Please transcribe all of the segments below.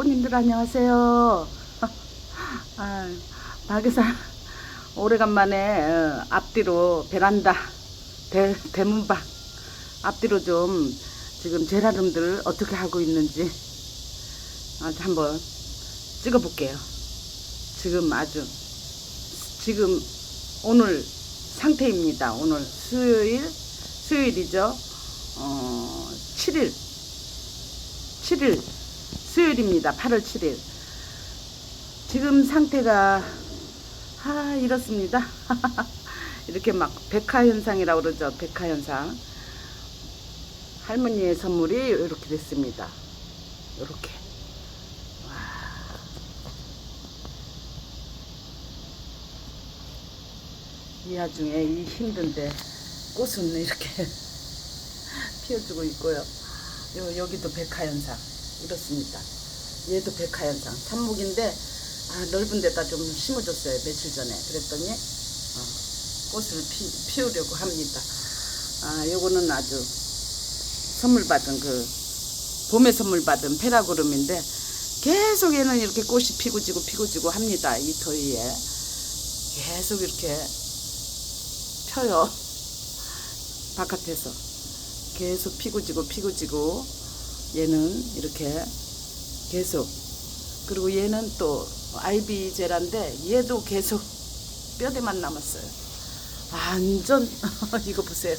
박군님들 안녕하세요. 아, 박이사 오래간만에 어, 앞뒤로 베란다 대, 대문방 앞뒤로 좀 지금 제라름들 어떻게 하고 있는지 한번 찍어볼게요. 지금 아주 지금 오늘 상태입니다. 오늘 수요일 수요일이죠. 어, 7일 7일 수요일입니다. 8월 7일. 지금 상태가 아 이렇습니다. 이렇게 막 백화 현상이라고 그러죠. 백화 현상. 할머니의 선물이 이렇게 됐습니다. 이렇게. 이 와중에 이 힘든데 꽃은 이렇게 피워주고 있고요. 요, 여기도 백화현상 이렇습니다. 얘도 백화현상. 참목인데 아, 넓은 데다 좀 심어줬어요 며칠 전에. 그랬더니 어, 꽃을 피, 피우려고 합니다. 아 요거는 아주 선물 받은 그 봄에 선물 받은 페라그름인데 계속 얘는 이렇게 꽃이 피고 지고 피고 지고 합니다 이 더위에. 계속 이렇게 펴요. 바깥에서. 계속 피고 지고 피고 지고 얘는 이렇게 계속 그리고 얘는 또 아이비제란데 얘도 계속 뼈대만 남았어요. 완전 이거 보세요.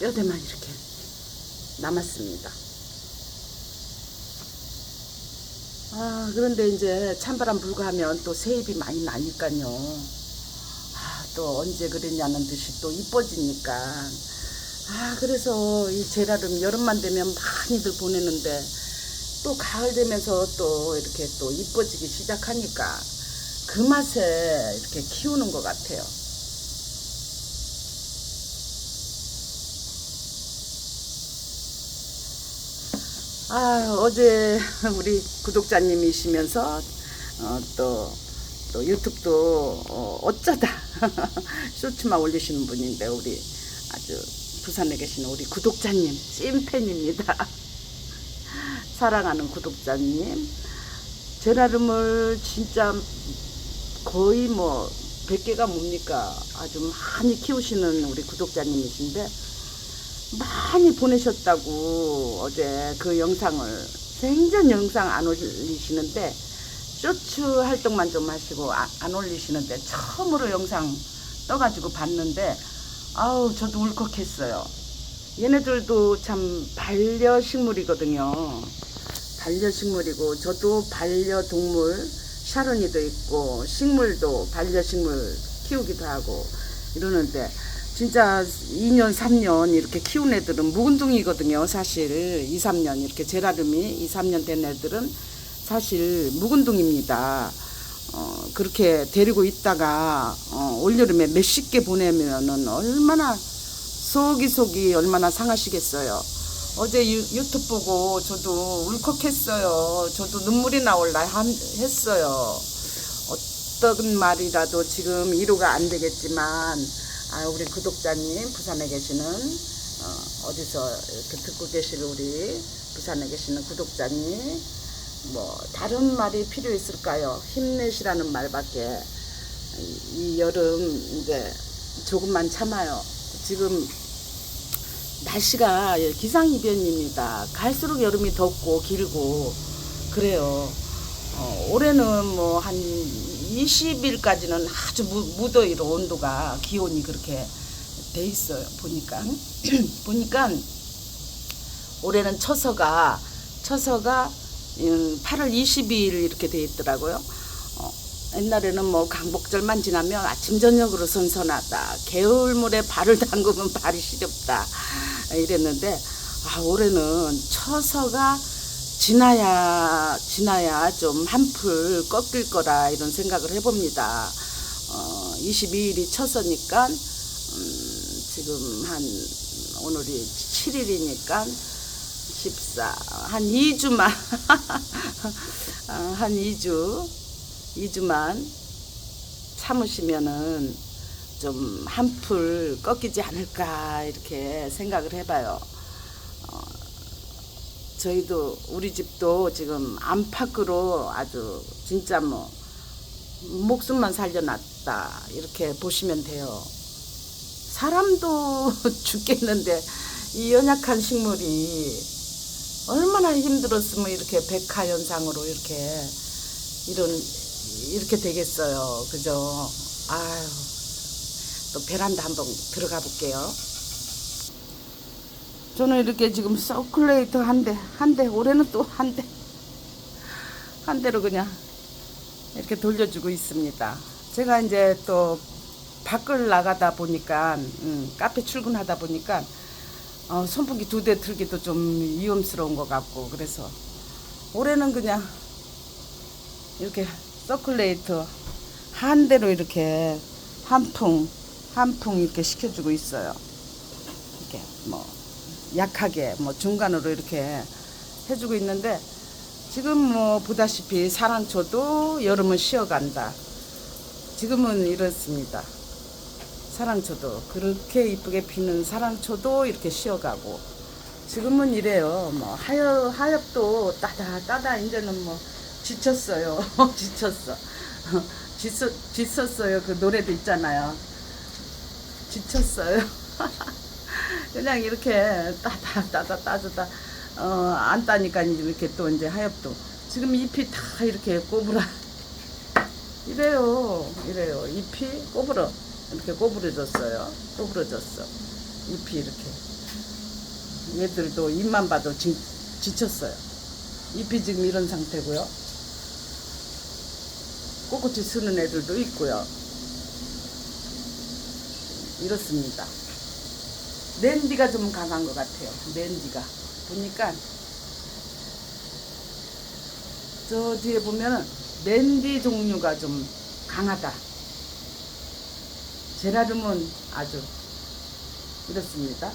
뼈대만 이렇게 남았습니다. 아 그런데 이제 찬바람 불가하면 또 새잎이 많이 나니까요. 아, 또 언제 그랬냐는 듯이 또 이뻐지니까 아 그래서 이 제라름 여름만 되면 많이들 보내는데 또 가을 되면서 또 이렇게 또 이뻐지기 시작하니까 그 맛에 이렇게 키우는 것 같아요. 아 어제 우리 구독자님이시면서 어, 또, 또 유튜브도 어, 어쩌다 쇼츠만 올리시는 분인데 우리 아주 부산에 계신 우리 구독자님 찐팬입니다. 사랑하는 구독자님 제라름을 진짜 거의 뭐 100개가 뭡니까 아주 많이 키우시는 우리 구독자님이신데 많이 보내셨다고 어제 그 영상을 생전 영상 안 올리시는데 쇼츠 활동만 좀 하시고 아- 안 올리시는데 처음으로 영상 떠가지고 봤는데 아우 저도 울컥했어요. 얘네들도 참 반려식물이거든요. 반려식물이고 저도 반려동물 샤론이도 있고 식물도 반려식물 키우기도 하고 이러는데 진짜 2년 3년 이렇게 키운 애들은 묵은둥이거든요 사실 2, 3년 이렇게 제라름이 2, 3년 된 애들은 사실 묵은둥입니다 어, 그렇게 데리고 있다가 어, 올여름에 몇십 개 보내면은 얼마나 속이 속이 얼마나 상하시겠어요. 어제 유, 유튜브 보고 저도 울컥했어요. 저도 눈물이 나올라 함- 했어요. 어떤 말이라도 지금 이루가 안 되겠지만 아, 우리 구독자님 부산에 계시는 어, 어디서 이렇게 듣고 계실 우리 부산에 계시는 구독자님 뭐 다른 말이 필요 있을까요? 힘내시라는 말밖에 이, 이 여름 이제 조금만 참아요. 지금 날씨가 기상이변입니다. 갈수록 여름이 덥고 길고 그래요. 어, 올해는 뭐 한 20일까지는 아주 무, 무더위로 온도가 기온이 그렇게 돼 있어요. 보니까 보니까 올해는 처서가 처서가 음, 8월 22일 이렇게 돼 있더라고요. 어, 옛날에는 뭐 강복절만 지나면 아침 저녁으로 선선하다. 개울물에 발을 담그면 발이 시렵다. 이랬는데 아, 올해는 처서가 지나야 지나야 좀 한풀 꺾일 거라 이런 생각을 해봅니다. 어, 22일이 처서니까 음, 지금 한 오늘이 7일이니까 14, 한 2주만, 어, 한 2주, 2주만 참으시면은 좀 한풀 꺾이지 않을까, 이렇게 생각을 해봐요. 어, 저희도 우리 집도 지금 안팎으로 아주 진짜 뭐 목숨만 살려놨다 이렇게 보시면 돼요. 사람도 죽겠는데 이 연약한 식물이 얼마나 힘들었으면 이렇게 백화 현상으로 이렇게 이런 이렇게 되겠어요. 그죠? 아유 또 베란다 한번 들어가 볼게요. 저는 이렇게 지금 서큘레이터 한 대, 한 대, 올해는 또 한 대, 한 대로 그냥 이렇게 돌려주고 있습니다. 제가 이제 또 밖을 나가다 보니까, 음, 카페 출근하다 보니까, 어, 선풍기 두 대 틀기도 좀 위험스러운 것 같고, 그래서 올해는 그냥 이렇게 서큘레이터 한 대로 이렇게 한 풍, 한풍 이렇게 시켜주고 있어요. 이렇게 뭐 약하게 뭐 중간으로 이렇게 해주고 있는데 지금 뭐 보다시피 사랑초도 여름은 쉬어간다. 지금은 이렇습니다. 사랑초도 그렇게 이쁘게 피는 사랑초도 이렇게 쉬어가고 지금은 이래요. 뭐 하엽 하엽도 따다 따다 이제는 뭐 지쳤어요. 지쳤어. 지쳤 지쳤어요. 그 노래도 있잖아요. 지쳤어요. 그냥 이렇게 따다 따다 따다 어, 안 따니까 이렇게 또 이제 하엽도 지금 잎이 다 이렇게 꼬부라 이래요 이래요 잎이 꼬부러 이렇게 꼬부러졌어요 꼬부러졌어 잎이 이렇게 얘들도 잎만 봐도 지, 지쳤어요 잎이 지금 이런 상태고요 꼿꼿이 쓰는 애들도 있고요 이렇습니다 랜디가 좀 강한 것 같아요. 랜디가. 보니까 저 뒤에 보면은 랜디 종류가 좀 강하다. 제라름은 아주 이렇습니다.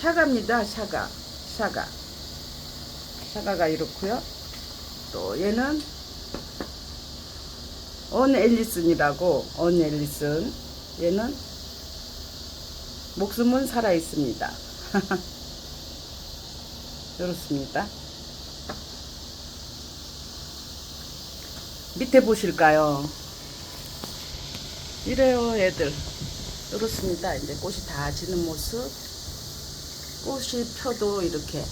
샤가입니다. 샤가. 샤가. 사과가 이렇고요. 또 얘는 언 앨리슨이라고 언 앨리슨 얘는 목숨은 살아 있습니다. 이렇습니다. 밑에 보실까요? 이래요 애들 이렇습니다. 이제 꽃이 다 지는 모습 꽃이 펴도 이렇게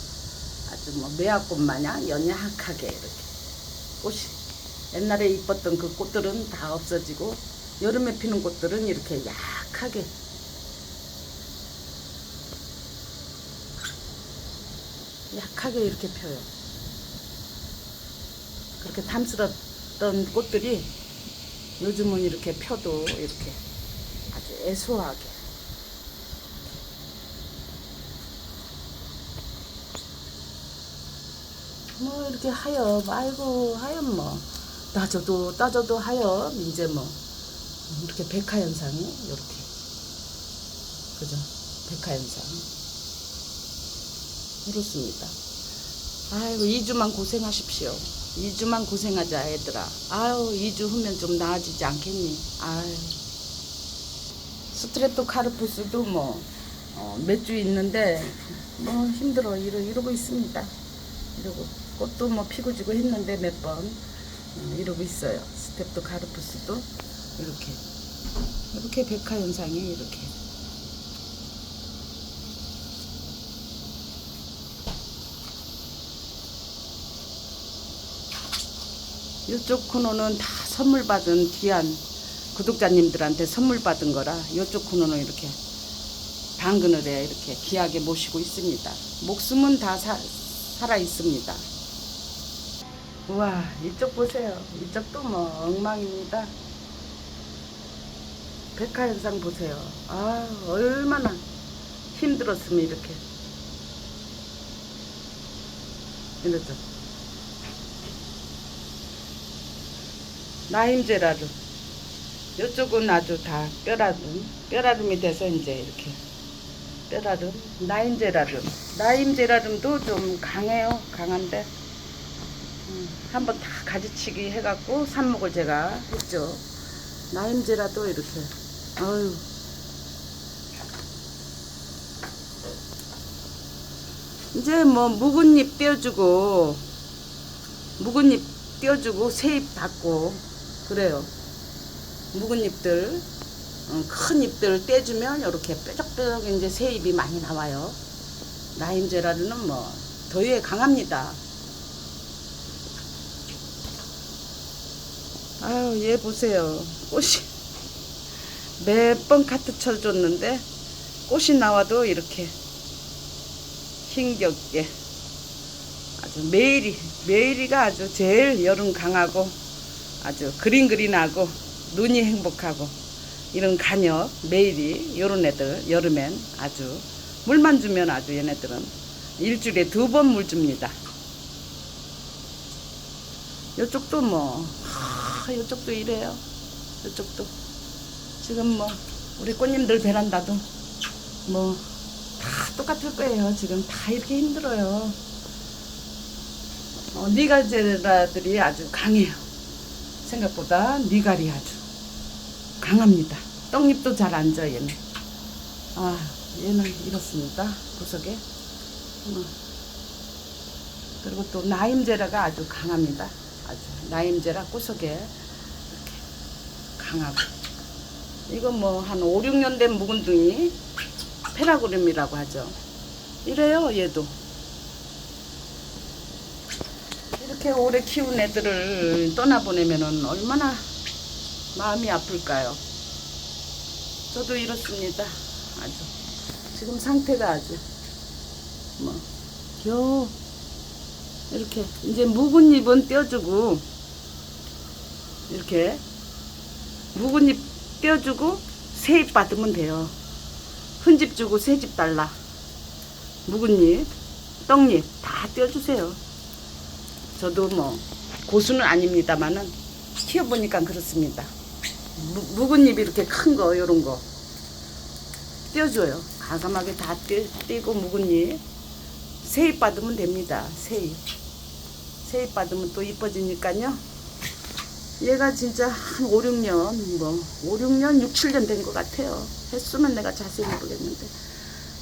아주 뭐 매화꽃 마냥 연약하게 이렇게 꽃이 옛날에 이뻤던 그 꽃들은 다 없어지고 여름에 피는 꽃들은 이렇게 약하게 약하게 이렇게 펴요. 그렇게 탐스럽던 꽃들이 요즘은 이렇게 펴도 이렇게 아주 애소하게 뭐 이렇게 하엽 아이고 하엽 뭐. 따져도 따져도 하엽 이제 뭐. 이렇게 백화 현상이 이렇게. 그죠? 백화 현상. 이렇습니다. 아이고 2주만 고생하십시오. 2주만 고생하자 얘들아. 아유 2주 후면 좀 나아지지 않겠니? 아유. 스트랩도 카르푸스도 뭐 어, 몇주 있는데 뭐 힘들어. 이러, 이러고 있습니다. 이러고 꽃도 뭐 피고 지고 했는데 몇 번 이러고 있어요. 스텝도 가르푸스도 이렇게 이렇게 백화 현상이 이렇게 이쪽 코너는 다 선물 받은 귀한 구독자님들한테 선물 받은 거라 이쪽 코너는 이렇게 당근을에 이렇게 귀하게 모시고 있습니다. 목숨은 다 사, 살아 있습니다. 우와 이쪽 보세요. 이쪽도 뭐 엉망입니다. 백화현상 보세요. 아 얼마나 힘들었으면 이렇게 이러죠. 나임제라루 이쪽은 아주 다 뼈라름 뼈라름이 돼서 이제 이렇게 뼈라름 나임제라름 나임제라름도 좀 강해요 강한데 음, 한번 다 가지치기 해갖고 삽목을 제가 했죠. 나임제라도 이렇게. 아유. 이제 뭐 묵은 잎 떼어주고 묵은 잎 떼어주고 새잎 받고 그래요. 묵은 잎들 어, 큰 잎들 떼주면 이렇게 뾰족뾰족 이제 새잎이 많이 나와요. 나임제라는 뭐 더위에 강합니다. 아유 얘 보세요. 꽃이 몇 번 카트 쳐줬는데 꽃이 나와도 이렇게 힘겹게 아주 매일이 매일이가 아주 제일 여름 강하고 아주 그린그린하고 눈이 행복하고 이런 간역 매일이 요런 애들 여름엔 아주 물만 주면 아주 얘네들은 일주일에 두 번 물 줍니다. 요쪽도 뭐 하, 요쪽도 이래요. 요쪽도 지금 뭐 우리 꽃님들 베란다도 뭐 다 똑같을 거예요. 지금 다 이렇게 힘들어요. 어, 니갈제라들이 아주 강해요. 생각보다 니갈이 아주 강합니다. 떡잎도 잘안 져, 얘는. 아, 얘는 이렇습니다. 구석에. 음. 그리고 또 나임제라가 아주 강합니다. 아주 나임제라 구석에 이렇게 강하고. 이건 뭐 한 5, 6년 된 묵은둥이 페라그램이라고 하죠. 이래요, 얘도. 이렇게 오래 키운 애들을 떠나보내면은 얼마나 마음이 아플까요? 저도 이렇습니다. 아주. 지금 상태가 아주, 뭐, 겨우, 이렇게, 이제 묵은 잎은 떼어주고, 이렇게, 묵은 잎 떼어주고, 새잎 받으면 돼요. 흠집 주고 새집 달라. 묵은 잎, 떡잎 다 떼어주세요. 저도 뭐 고수는 아닙니다만은 키워보니까 그렇습니다. 무, 묵은 잎 이렇게 큰 거, 요런 거 떼어줘요. 가감하게 다 떼, 떼고 묵은 잎 새잎 받으면 됩니다. 새잎 새잎 받으면 또 이뻐지니까요. 얘가 진짜 한 5, 6년, 뭐, 5, 6년, 6, 7년 된 것 같아요. 횟수는 내가 자세히 모르겠는데.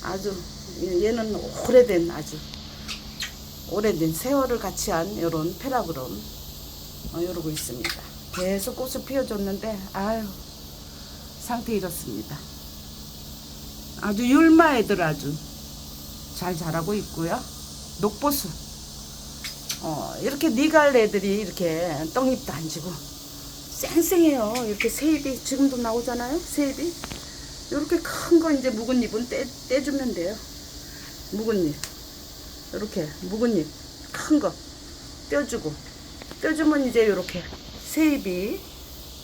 아주, 얘는 오래된, 아주, 오래된 세월을 같이 한 요런 페라그럼, 어, 이러고 있습니다. 계속 꽃을 피워줬는데, 아유, 상태 이렇습니다. 아주 율마 애들 아주 잘 자라고 있고요. 녹보수. 어, 이렇게 니갈 애들이 이렇게 떡잎도 안 지고 쌩쌩해요. 이렇게 새잎이 지금도 나오잖아요. 새잎이. 이렇게 큰 거 이제 묵은 잎은 떼, 떼주면 돼요. 묵은 잎. 이렇게 묵은 잎. 큰 거. 떼어주고. 떼어주면 이제 이렇게 새잎이,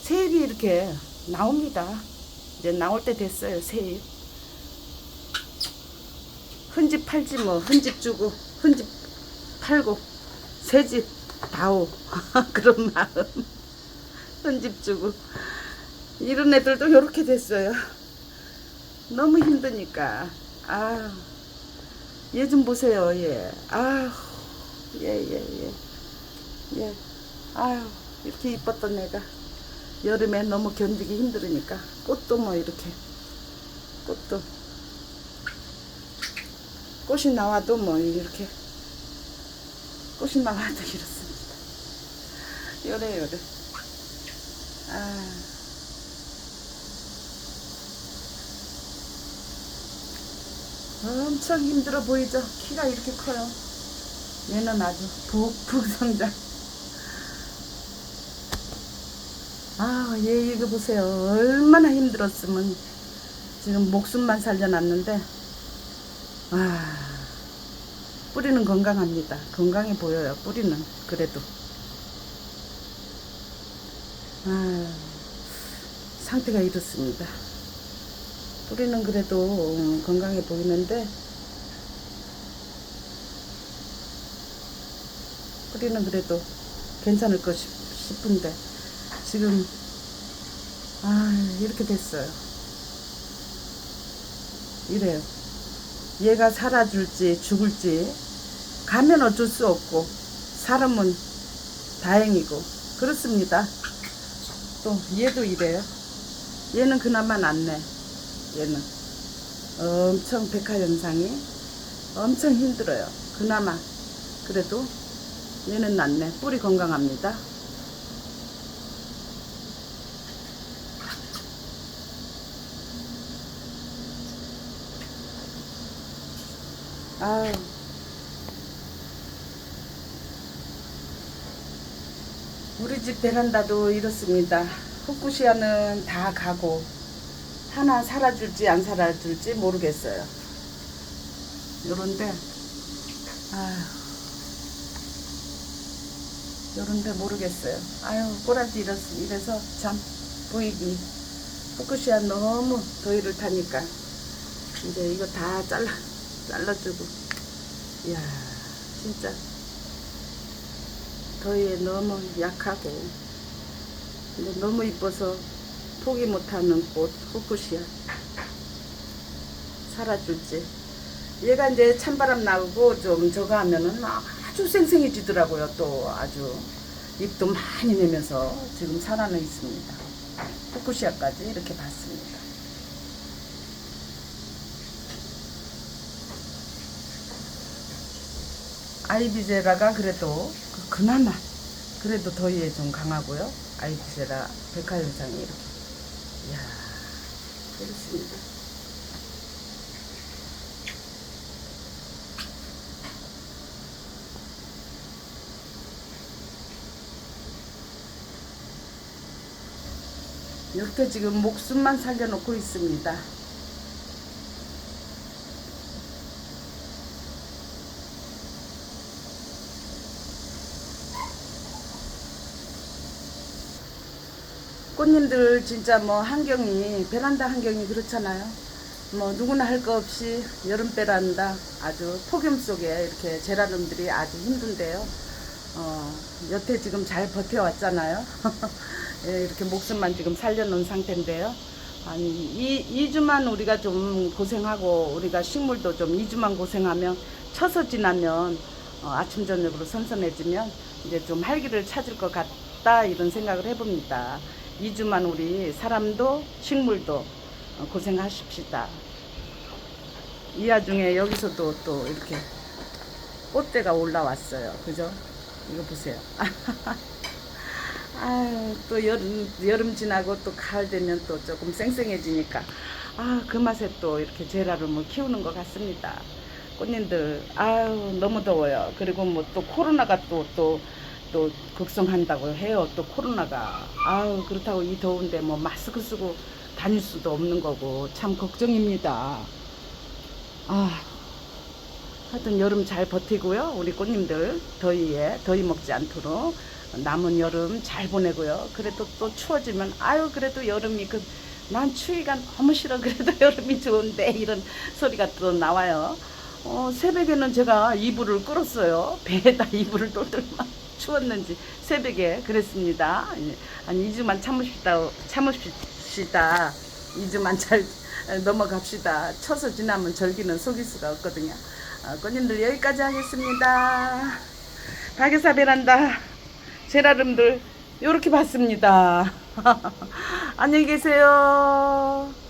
새잎이 이렇게 나옵니다. 이제 나올 때 됐어요. 새잎. 흔집 팔지 뭐. 흔집 주고, 흔집 팔고. 새집 다오. 그런 마음. 흔집 주고. 이런 애들도 이렇게 됐어요. 너무 힘드니까. 아 얘 좀 보세요 얘아예예예 예 예. 아유 이렇게 이뻤던 애가. 여름에 너무 견디기 힘들으니까 꽃도 뭐 이렇게. 꽃도. 꽃이 나와도 뭐 이렇게 꽃이 나와도 이렇습니다. 요래 요래. 아. 엄청 힘들어 보이죠? 키가 이렇게 커요. 얘는 아주 북북 성장. 아, 얘 이거 보세요. 얼마나 힘들었으면 지금 목숨만 살려놨는데, 아. 뿌리는 건강합니다. 건강해 보여요. 뿌리는 그래도. 아, 상태가 이렇습니다. 뿌리는 그래도 음, 건강해 보이는데 뿌리는 그래도 괜찮을 것 싶- 싶은데 지금 아 이렇게 됐어요. 이래요. 얘가 살아줄지 죽을지 가면 어쩔 수 없고 사람은 다행이고 그렇습니다. 또 얘도 이래요. 얘는 그나마 낫네. 얘는 엄청 백화 현상이 엄청 힘들어요. 그나마 그래도 얘는 낫네. 뿌리 건강합니다. 우리 집 베란다도 이렇습니다. 후쿠시아는 다 가고 하나 살아줄지 안 살아줄지 모르겠어요. 요런데 아유 요런데 모르겠어요. 아유 꼬라지 이래서, 이래서 참 보이기 후쿠시아 너무 더위를 타니까 이제 이거 다 잘라 잘라주고. 이야 진짜. 더위에 너무 약하고 근데 너무 이뻐서 포기 못하는 꽃 후쿠시아 살아줄지. 얘가 이제 찬바람 나고 좀 저거 하면은 아주 생생해지더라고요 또 아주. 잎도 많이 내면서 지금 살아는 있습니다. 후쿠시아까지 이렇게 봤습니다 아이비제라가 그래도 그- 그나마 그래도 더위에 좀 강하고요. 아이비제라 백화현상이 이렇게. 이야, 그렇습니다. 이렇게 지금 목숨만 살려놓고 있습니다. 꽃님들 진짜 뭐 환경이 베란다 환경이 그렇잖아요. 뭐 누구나 할 거 없이 여름 베란다 아주 폭염 속에 이렇게 제라늄들이 아주 힘든데요. 어, 여태 지금 잘 버텨왔잖아요. 예, 이렇게 목숨만 지금 살려놓은 상태인데요. 아니 이 2주만 우리가 좀 고생하고 우리가 식물도 좀 2주만 고생하면 쳐서 지나면 어, 아침 저녁으로 선선해지면 이제 좀 활기를 찾을 것 같다 이런 생각을 해봅니다. 2주만 우리 사람도 식물도 어, 고생하십시다. 이 와중에 여기서도 또 이렇게 꽃대가 올라왔어요. 그죠? 이거 보세요. 아유, 또 여름, 여름 지나고 또 가을 되면 또 조금 생생해지니까, 아, 그 맛에 또 이렇게 제라름을 키우는 것 같습니다. 꽃님들, 아유, 너무 더워요. 그리고 뭐 또 코로나가 또, 또, 또 극성한다고 해요. 또 코로나가. 아유, 그렇다고 이 더운데 뭐 마스크 쓰고 다닐 수도 없는 거고, 참 걱정입니다. 아, 하여튼 여름 잘 버티고요. 우리 꽃님들 더위에 더위 먹지 않도록 남은 여름 잘 보내고요. 그래도 또 추워지면 아유 그래도 여름이 그 난 추위가 너무 싫어. 그래도 여름이 좋은데 이런 소리가 또 나와요. 어, 새벽에는 제가 이불을 끌었어요. 배에다 이불을 똘똘 막 추웠는지 새벽에 그랬습니다. 예, 한 2주만 참으시다 참으시다. 2주만 잘 넘어갑시다. 쳐서 지나면 절기는 속일 수가 없거든요. 어, 꽃님들 여기까지 하겠습니다. 박여사 베란다 제라름들 요렇게 봤습니다. 안녕히 계세요.